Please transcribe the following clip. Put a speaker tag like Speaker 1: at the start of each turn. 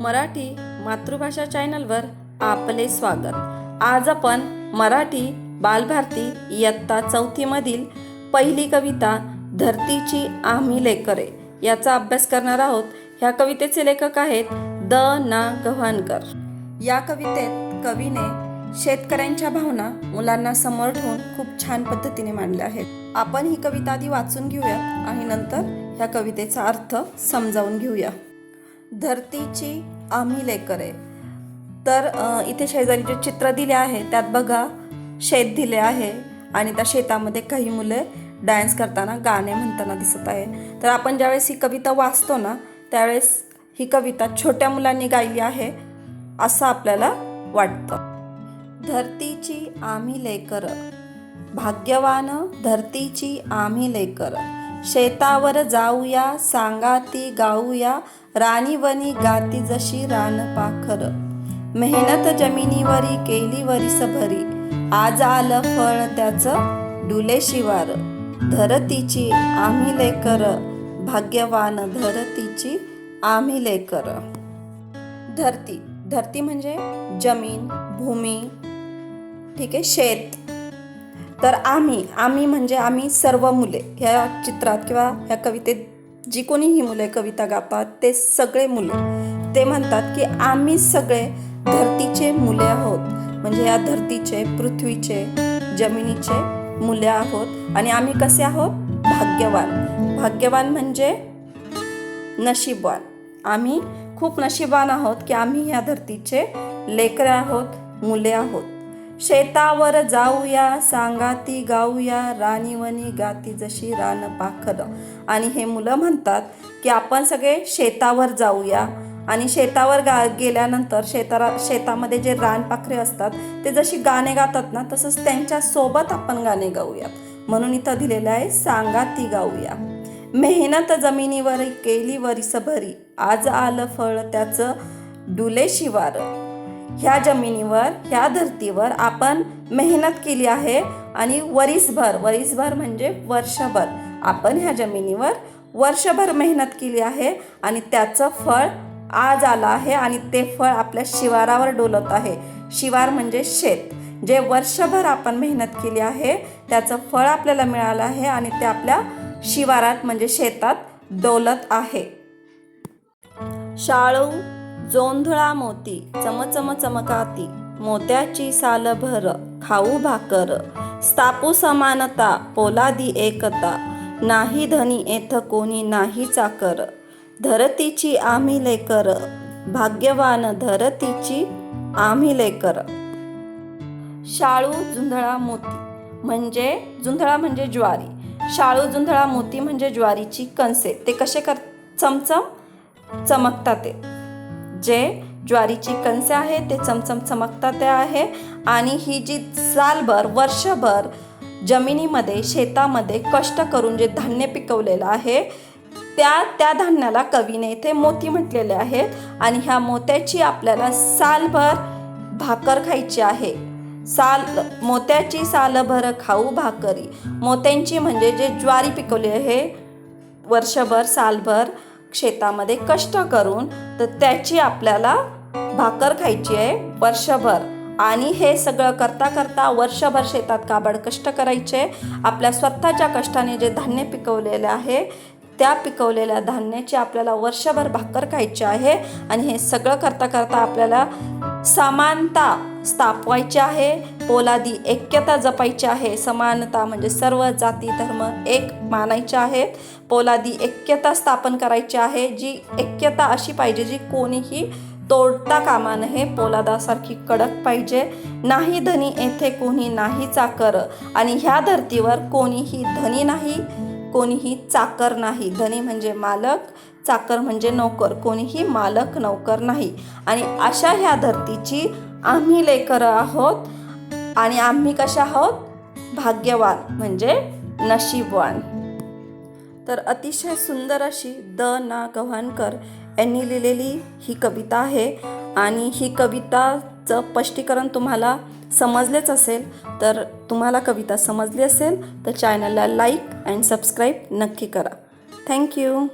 Speaker 1: मराठी मातृभाषा चॅनलवर आपले स्वागत. आज आपण मराठी बालभारती इयत्ता चौथीमधील पहिली कविता धरतीची आम्ही लेकरे याचा अभ्यास करणार आहोत. ह्या कवितेचे लेखक आहेत द ना गव्हाणकर. या कवितेत कवीने शेतकऱ्यांच्या भावना मुलांना समोर ठेवून खूप छान पद्धतीने मांडल्या आहेत. आपण ही कविता आधी वाचून घेऊया आणि नंतर ह्या कवितेचा अर्थ समजावून घेऊया. धरतीची आम्ही लेकरे तर इथे शेजारी जे चित्र दिले आहे त्यात बघा शेत दिले आहे आणि त्या शेतामध्ये काही मुले डान्स करताना गाणे म्हणताना दिसत आहे. तर आपण ज्यावेळेस ही कविता वाचतो ना त्यावेळेस ही कविता छोट्या मुलांनी गायली आहे असं आपल्याला वाटतं. धरतीची आम्ही लेकर. भाग्यवान धरतीची आम्ही लेकर. शेतावर जाऊया सांगा ती गाऊया राणीवनी गाती जशी रान पाखर. मेहनत जमिनीवरी केली वरीस भरी आज आलं फळ त्याचं डुले शिवार धरतीची आम्ही लेकर भाग्यवान धरतीची आम्ही लेकर. धरती धरती म्हणजे जमीन भूमी ठीक आहे शेत. तर आम्ही आम्ही म्हणजे आम्ही सर्व मुले ह्या चित्रात किंवा ह्या कवितेत जी कोणी ही मुले कविता गापात ते सगळे मुले ते म्हणतात की आम्ही सगळे धरतीचे मुले आहोत. म्हणजे या धरतीचे पृथ्वीचे जमिनीचे मुले आहोत आणि आम्ही कसे आहोत? भाग्यवान. भाग्यवान म्हणजे नशीबवान. आम्ही खूप नशीबवान आहोत की आम्ही ह्या धरतीचे लेकरं आहोत मुले आहोत. शेतावर जाऊया सांगाती गाऊया राणीवनी गाती जशी रान पाखर. आणि हे मुलं म्हणतात की आपण सगळे शेतावर जाऊया. आणि शेतावर गा गेल्यानंतर शेतारा शेतामध्ये जे रानपाखरे असतात ते जशी गाणे गातात ना तसंच त्यांच्यासोबत आपण गाणे गाऊयात. म्हणून इथं दिलेलं आहे सांगा ती गाऊया. मेहनत जमिनीवर केली वरीस भरी आज आलं फळ त्याचं डुले शिवार ह्या जमिनीवर ह्या धरतीवर आपण मेहनत केली आहे आणि वरीसभर वरीसभर म्हणजे वर्षभर आपण ह्या जमिनीवर वर्षभर मेहनत केली आहे आणि त्याचं फळ आज आलं आहे आणि ते फळ आपल्या शिवारावर डोलत आहे. शिवार म्हणजे शेत. जे वर्षभर आपण मेहनत केली आहे त्याचं फळ आपल्याला मिळालं आहे आणि ते आपल्या शिवारात म्हणजे शेतात डोलत आहे. शाळू जोंधळा मोती चमचम चमकाती मोत्याची साल भर खाऊ भाकर. स्थापू समानता पोलादी एकता नाही धनी येथ कोणी नाही चाकर. धरतीची आम्ही लेकर भाग्यवान धरतीची आम्ही लेकर. शाळू जुंधळा मोती म्हणजे जुंधळा म्हणजे ज्वारी. शाळू जुंधळा मोती म्हणजे ज्वारीची कणसे. ते कसे कर चमचम चमकतात ते. जे ज्वारीची कणसे आहे ते चमचम चमकतात ते आहे. आणि ही जी सालभर वर्षभर जमिनीमध्ये शेतामध्ये कष्ट करून जे धान्य पिकवलेलं आहे त्या त्या धान्याला कवीने इथे मोती म्हटलेले आहेत. आणि ह्या मोत्याची आपल्याला सालभर भाकर खायची आहे. साल मोत्याची सालभर खाऊ भाकरी. मोत्यांची म्हणजे जे ज्वारी पिकवली आहे वर्षभर सालभर शेतामध्ये कष्ट करून तर त्याची आपल्याला भाकर खायची आहे वर्षभर. आणि हे सगळं करता करता वर्षभर शेतात काबड कष्ट करायचे. आपल्या स्वतःच्या कष्टाने जे धान्य पिकवलेलं आहे त्या पिकवलेल्या धान्याची आपल्याला वर्षभर भाकर खायची आहे. आणि हे सगळं करता करता आपल्याला समानता स्थापवायची आहे पोलादी ऐक्यता जपायची आहे समानता म्हणजे सर्व जाती धर्म एक मानायचे आहेत. पोलादी ऐक्यता स्थापन करायची आहे जी ऐक्यता अशी पाहिजे जी कोणीही तोडता कामा नये. पोलादासारखी कडक पाहिजे. नाही धनी येथे कोणी नाही चाकर. आणि ह्या धर्तीवर कोणीही धनी नाही कोणीही चाकर नाही. धनी म्हणजे मालक चाकर म्हणजे नोकर कोणीही मालक नोकर नाही. आणि अशा ह्या धरतीची आम्ही लेकर आहोत आणि आम्ही कशा आहोत? भाग्यवान म्हणजे नशीबवान. तर अतिशय सुंदर अशी द ना गव्हाणकर यांनी लिहिलेली ही कविता आहे. आणि ही कविताचं स्पष्टीकरण तुम्हाला समजलेच असेल. तर तुम्हाला कविता समजली असेल तर चॅनलला लाईक अँड सबस्क्राईब नक्की करा. थँक्यू